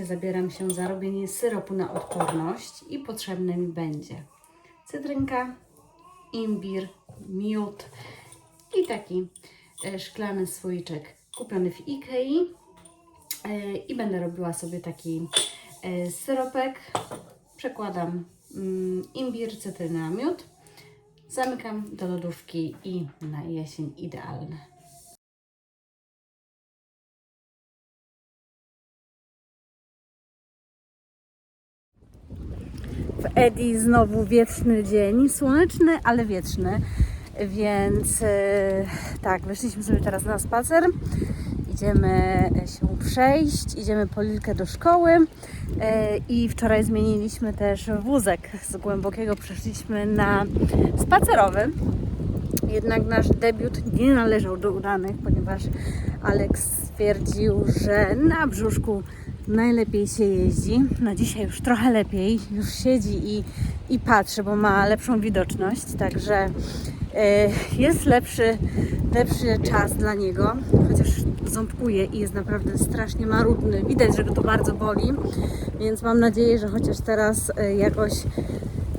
właśnie zabieram się za robienie syropu na odporność i potrzebne mi będzie cytrynka, imbir, miód i taki e, szklany słoiczek kupiony w Ikei. E, I będę robiła sobie taki e, syropek. Przekładam mm, imbir, cytrynę, miód. Zamykam do lodówki i na jesień idealne. W Edi znowu wietrzny dzień, słoneczny, ale wietrzny, więc e, tak, wyszliśmy sobie teraz na spacer. Idziemy się przejść, idziemy po Lilkę do szkoły e, i wczoraj zmieniliśmy też wózek z głębokiego, przeszliśmy na spacerowy. Jednak nasz debiut nie należał do udanych, ponieważ Alex stwierdził, że na brzuszku najlepiej się jeździ. No dzisiaj już trochę lepiej, już siedzi i, i patrzy, bo ma lepszą widoczność, także e, jest lepszy, lepszy czas dla niego, chociaż ząbkuje i jest naprawdę strasznie marudny. Widać, że go to bardzo boli, więc mam nadzieję, że chociaż teraz e, jakoś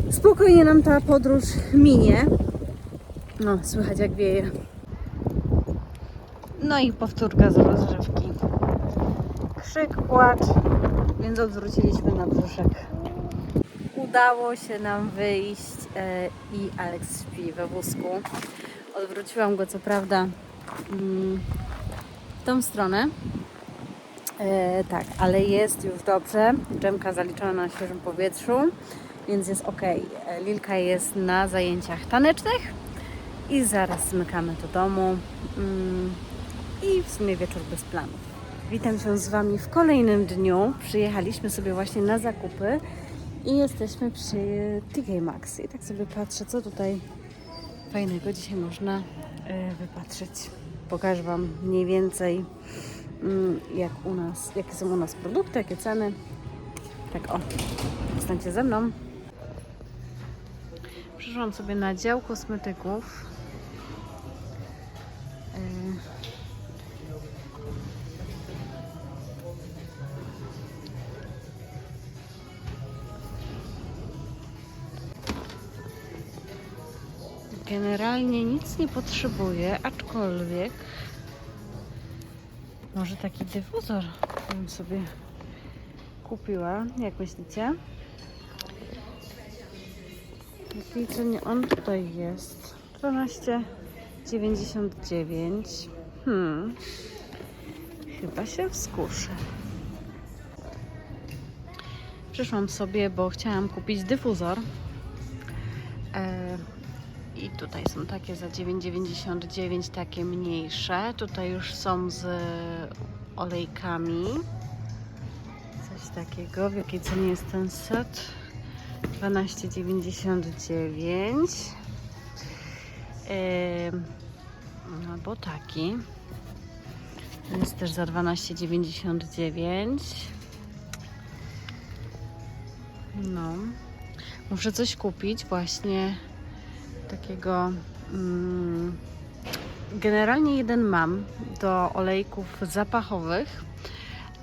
spokojnie nam ta podróż minie. No, słychać jak wieje. No i powtórka z rozrywki. Krzyk, płacz, więc odwróciliśmy na brzuszek. Udało się nam wyjść e, i Alex śpi we wózku. Odwróciłam go co prawda mm, w tą stronę. E, tak, ale jest już dobrze. Dżemka zaliczona na świeżym powietrzu, więc jest ok. E, Lilka jest na zajęciach tanecznych i zaraz zmykamy do domu. Mm, I w sumie wieczór bez planów. Witam się z Wami w kolejnym dniu. Przyjechaliśmy sobie właśnie na zakupy i jesteśmy przy TK Maxx. I tak sobie patrzę, co tutaj fajnego dzisiaj można y, wypatrzeć. Pokażę Wam mniej więcej, mm, jak u nas, jakie są u nas produkty, jakie ceny. Tak o, zostańcie ze mną. Przyszłam sobie na dział kosmetyków. Generalnie nic nie potrzebuję, aczkolwiek może taki dyfuzor bym sobie kupiła, jak myślicie? W cenie on tutaj jest? 12,99 Hmm. Chyba się wskuszę Przyszłam sobie, bo chciałam kupić dyfuzor tutaj są takie za 9,99, takie mniejsze. Tutaj już są z olejkami. Coś takiego. W jakiej cenie jest ten set? 12,99. Yy, albo taki. Jest też za 12,99. No. Muszę coś kupić właśnie takiego. Mm, generalnie jeden mam do olejków zapachowych,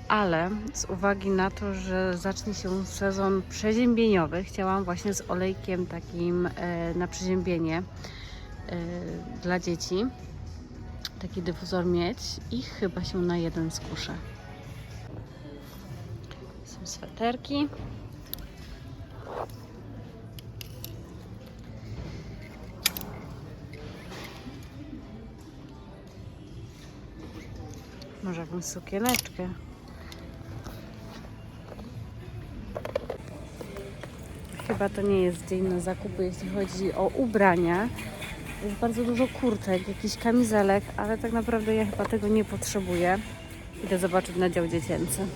ale z uwagi na to, że zacznie się sezon przeziębieniowy, chciałam właśnie z olejkiem takim e, na przeziębienie e, dla dzieci taki dyfuzor mieć i chyba się na jeden skuszę. Są sweterki. Może jakąś sukieneczkę. Chyba to nie jest dzień na zakupy, jeśli chodzi o ubrania. Jest bardzo dużo kurtek, jakichś kamizelek, ale tak naprawdę ja chyba tego nie potrzebuję. Idę zobaczyć na dział dziecięcy.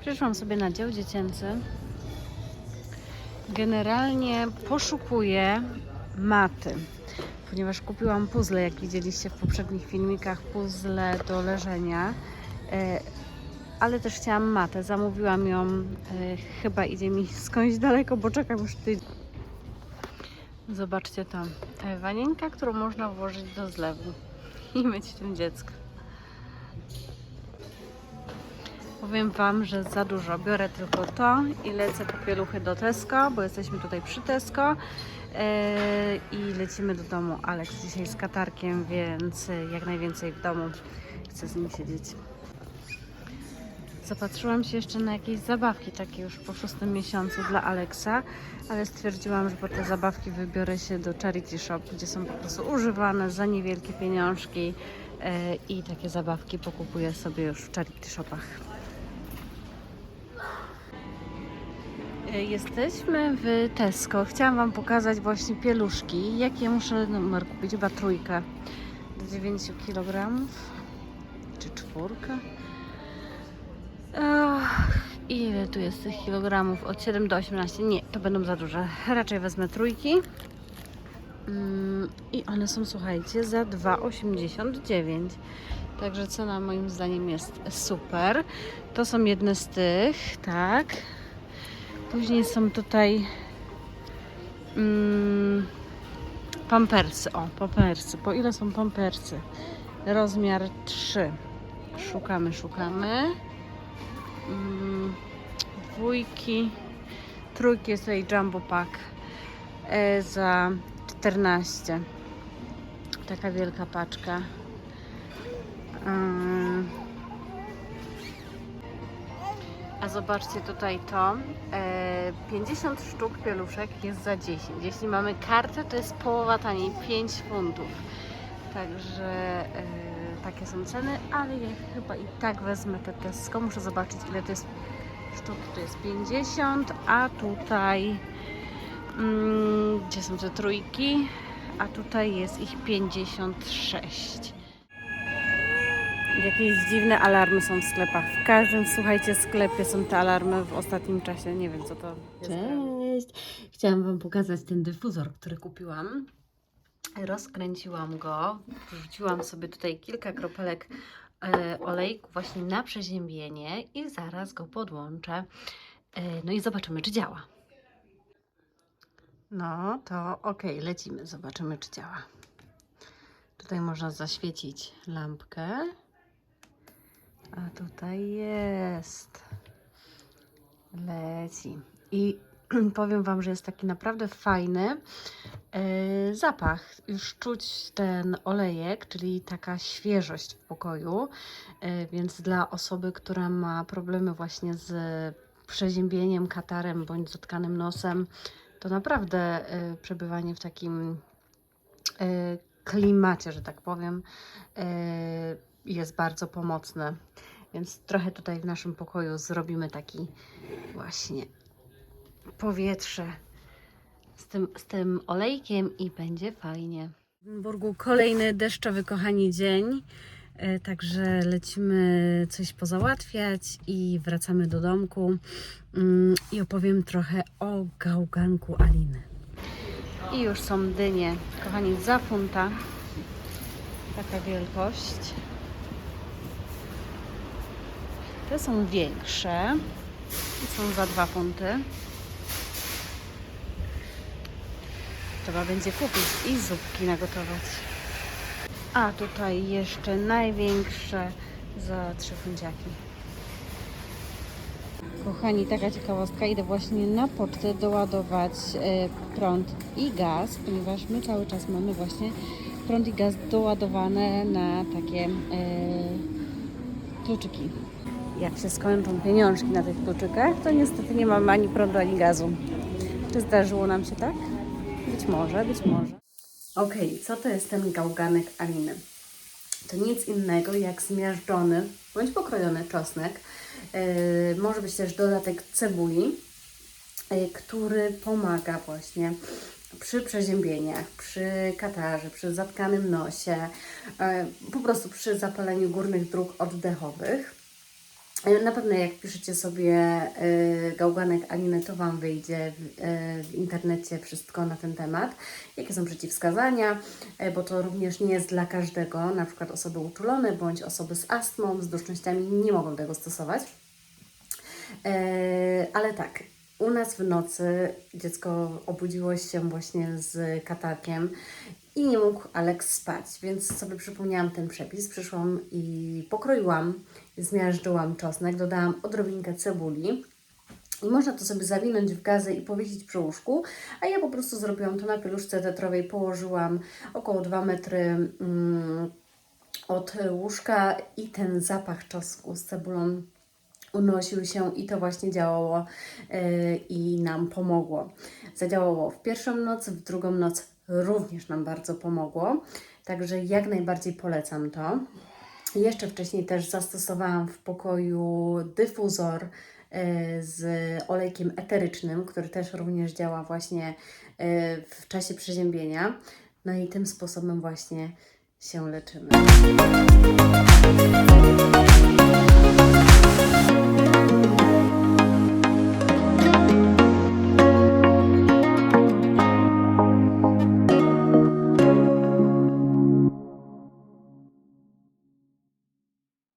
Przyszłam sobie na dział dziecięcy. Generalnie poszukuję maty ponieważ kupiłam puzzle, jak widzieliście w poprzednich filmikach, puzzle do leżenia. E, ale też chciałam matę. Zamówiłam ją, e, chyba idzie mi skądś daleko, bo czekam już tydzień. Zobaczcie tam. E, wanienka, którą można włożyć do zlewu i myć tym dziecko. Powiem Wam, że za dużo. Biorę tylko to i lecę po pieluchy do Tesco, bo jesteśmy tutaj przy Tesco. Eee, I lecimy do domu. Aleks dzisiaj z katarkiem, więc jak najwięcej w domu. Chcę z nim siedzieć. Zapatrzyłam się jeszcze na jakieś zabawki, takie już po szóstym miesiącu dla Aleksa, ale stwierdziłam, że po te zabawki wybiorę się do Charity Shop, gdzie są po prostu używane za niewielkie pieniążki e, i takie zabawki pokupuję sobie już w Charity Shopach. Jesteśmy w Tesco. Chciałam Wam pokazać właśnie pieluszki. Jakie muszę numer kupić? Chyba trójkę. Do 9 kg. Czy czwórkę? Ile tu jest tych kilogramów? Od 7 do 18? Nie, to będą za duże. Raczej wezmę trójki. Mm, I one są, słuchajcie, za 2,89. Także cena moim zdaniem jest super. To są jedne z tych, tak. Później są tutaj mm, pampersy. O, pampersy. Po ile są pampersy? Rozmiar 3. Szukamy, szukamy. Mm, dwójki, trójki jest tutaj jumbo pack e, za 14. Taka wielka paczka. A zobaczcie tutaj to. E, 50 sztuk pieluszek jest za 10. Jeśli mamy kartę, to jest połowa taniej, 5 funtów. Także e, takie są ceny, ale ja chyba i tak wezmę te Tesco. Muszę zobaczyć ile to jest sztuk. To jest 50, a tutaj mm, gdzie są te trójki? A tutaj jest ich 56. Jakieś dziwne alarmy są w sklepach. W każdym, słuchajcie, sklepie są te alarmy w ostatnim czasie. Nie wiem, co to jest. Cześć! Chciałam Wam pokazać ten dyfuzor, który kupiłam. Rozkręciłam go, wrzuciłam sobie tutaj kilka kropelek e, olejku właśnie na przeziębienie i zaraz go podłączę. E, no i zobaczymy, czy działa. No to ok, lecimy, zobaczymy, czy działa. Tutaj można zaświecić lampkę. A tutaj jest. Leci. I powiem Wam, że jest taki naprawdę fajny e, zapach. Już czuć ten olejek, czyli taka świeżość w pokoju. E, więc dla osoby, która ma problemy właśnie z przeziębieniem, katarem bądź zatkanym nosem, to naprawdę e, przebywanie w takim klimacie, że tak powiem, jest bardzo pomocne. Więc trochę tutaj w naszym pokoju zrobimy taki właśnie powietrze z tym, z tym olejkiem i będzie fajnie. W Edynburgu kolejny deszczowy, kochani, dzień. E, Także lecimy coś pozałatwiać i wracamy do domku Mm, i opowiem trochę o gałganku Aliny. I już są dynie, kochani, za funta. Taka wielkość. Te są większe i są za dwa funty. Trzeba będzie kupić i zupki nagotować. A tutaj jeszcze największe za trzy funciaki. Kochani, taka ciekawostka, idę właśnie na pocztę doładować e, prąd i gaz, ponieważ my cały czas mamy właśnie prąd i gaz doładowane na takie e, kluczyki. Jak się skończą pieniążki na tych kluczykach, to niestety nie mamy ani prądu, ani gazu. Czy zdarzyło nam się tak? Być może, być może. Okej, co to jest ten gałganek Aliny? To nic innego jak zmiażdżony bądź pokrojony czosnek. Yy, może być też dodatek cebuli, yy, który pomaga właśnie przy przeziębieniach, przy katarze, przy zatkanym nosie, yy, po prostu przy zapaleniu górnych dróg oddechowych. Na pewno jak piszecie sobie y, gałganek Aliny, to Wam wyjdzie w, y, w internecie wszystko na ten temat. Jakie są przeciwwskazania, y, bo to również nie jest dla każdego. Na przykład osoby uczulone bądź osoby z astmą, z dusznościami nie mogą tego stosować. Ale tak, u nas w nocy dziecko obudziło się właśnie z katarkiem i nie mógł Alex spać, więc sobie przypomniałam ten przepis. Przyszłam i pokroiłam, zmiażdżyłam czosnek, dodałam odrobinkę cebuli. I można to sobie zawinąć w gazę i powiesić przy łóżku, a ja po prostu zrobiłam to na pieluszce tetrowej, położyłam około 2 metry mm, od łóżka i ten zapach czosnku z cebulą unosił się i to właśnie działało yy, i nam pomogło. Zadziałało w pierwszą noc, w drugą noc również nam bardzo pomogło, także jak najbardziej polecam to. Jeszcze wcześniej też zastosowałam w pokoju dyfuzor e, z olejkiem eterycznym, który też również działa właśnie e, w czasie przeziębienia. No i tym sposobem właśnie się leczymy.